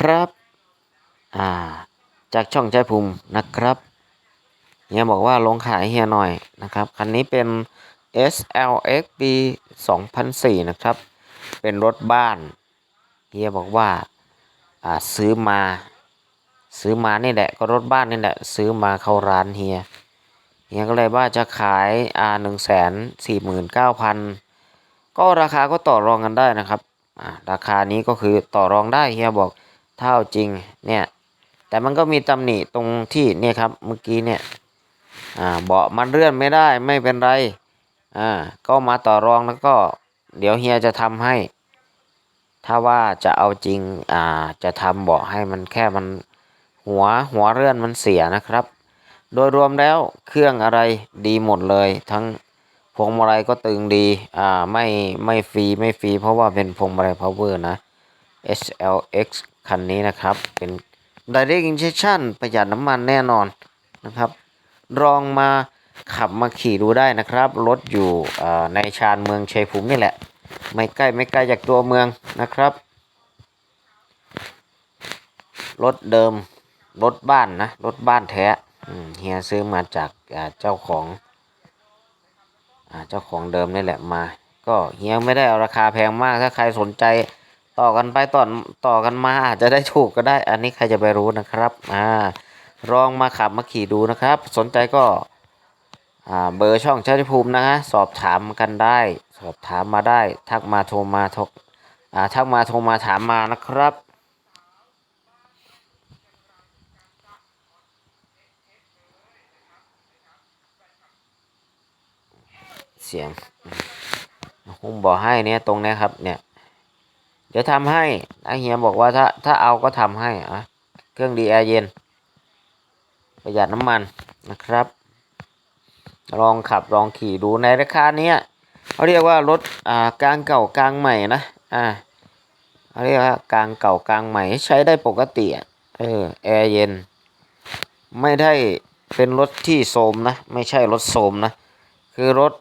นะครับ อ่า จากช่องใจภูมินะครับเฮียบอกว่าลงขายเฮียหน่อยนะครับ คันนี้เป็น SLX ปี2004 นะครับ เป็นรถบ้านเฮียบอกว่า อ่า ซื้อมา ซื้อมานี่แหละ ก็รถบ้านนี่แหละ ซื้อมาเข้าร้านเฮีย เฮียก็เลยว่าจะขาย อ่าหนึ่งแสนสี่หมื่นเก้าพันก็ราคาก็ต่อรองกันได้นะครับ อ่า ราคานี้ก็คือต่อรองได้เฮียบอก เท่าจริงเนี่ยแต่มันก็มีตำหนิตรงที่เนี่ยครับเมื่อกี้เนี่ยอ่าเบาะมันเลื่อนไม่ได้ไม่เป็นไรอ่าก็มาต่อรองแล้วก็เดี๋ยวเฮียจะทำให้ ถ้าว่าจะเอาจริงอ่าจะทำเบาะให้มันแค่มันหัวหัวเลื่อนมันเสียนะครับ โดยรวมแล้วเครื่องอะไรดีหมดเลย ทั้งพวงมาลัยก็ตึงดีอ่าไม่ไม่ฟรีไม่ฟรีเพราะว่าเป็นพวงมาลัย power นะ SLX คันนี้นะครับ เป็น direct injection ประหยัดน้ำมันแน่นอนนะครับ ลองมาขับมาขี่ดูได้นะครับ รถอยู่ในชานเมืองชัยภูมินี่แหละ ไม่ใกล้ไม่ไกลจากตัวเมืองนะครับ รถเดิม รถบ้านนะ รถบ้านแท้เฮียซื้อมาจากเจ้าของอเจ้าของเดิมนี่แหละมา ก็เฮียไม่ได้เอาราคาแพงมากถ้าใครสนใจ ต่อกันไปต่อต่อกันมาอาจจะได้ถูกก็ได้ อันนี้ใครจะไปรู้นะครับอ่าลองมาขับมาขี่ดูนะครับ สนใจก็อ่าเบอร์ช่องชัยภูมินะฮะสอบถามกันได้ สอบถามมาได้ ทักมาโทรมาทกอ่าทักมาโทรมาถามมานะครับเสียงผมบอกให้เนี่ยตรงนี้ครับเนี่ย เดี๋ยวทำให้อเฮียบอกว่าถ้าถ้าเอาก็ทำให้อะเครื่องดีแอร์เย็น ประหยัดน้ำมันนะครับ ลองขับลองขี่ดูในราคาเนี้ยเขาเรียกว่ารถอ่ากลางเก่ากลางใหม่นะอ่าเขาเรียกว่ากลางเก่ากลางใหม่ใช้ได้ปกติเออแอร์เย็น ไม่ได้เป็นรถที่โทรมนะ ไม่ใช่รถโทรมนะ คือรถ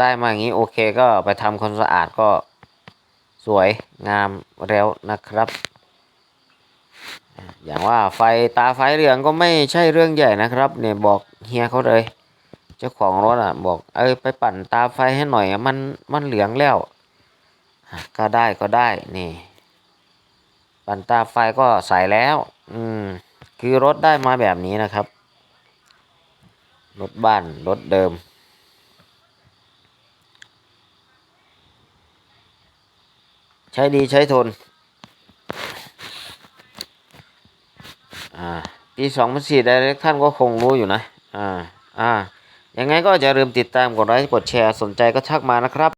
ได้มาอย่างนี้โอเคก็ไปทำความสะอาดก็ สวยงามแล้วนะครับ อย่างว่าไฟตาไฟเหลืองก็ไม่ใช่เรื่องใหญ่นะครับ เนี่ยบอกเฮียเขาเลย เจ้าของรถอะ บอกเอ้ไปปั่นตาไฟให้หน่อยมันมันเหลืองแล้วก็ได้ก็ได้นี่ ปั่นตาไฟก็ใส่แล้ว อืม คือรถได้มาแบบนี้นะครับ รถบ้านรถเดิม ใช้ดีใช้ทน อ่า ปีสองพันสี่ได้ท่านก็คงรู้อยู่นะ อ่า อ่า ยังไงก็อย่าลืมติดตามกดไลค์กดแชร์สนใจก็ทักมานะครับ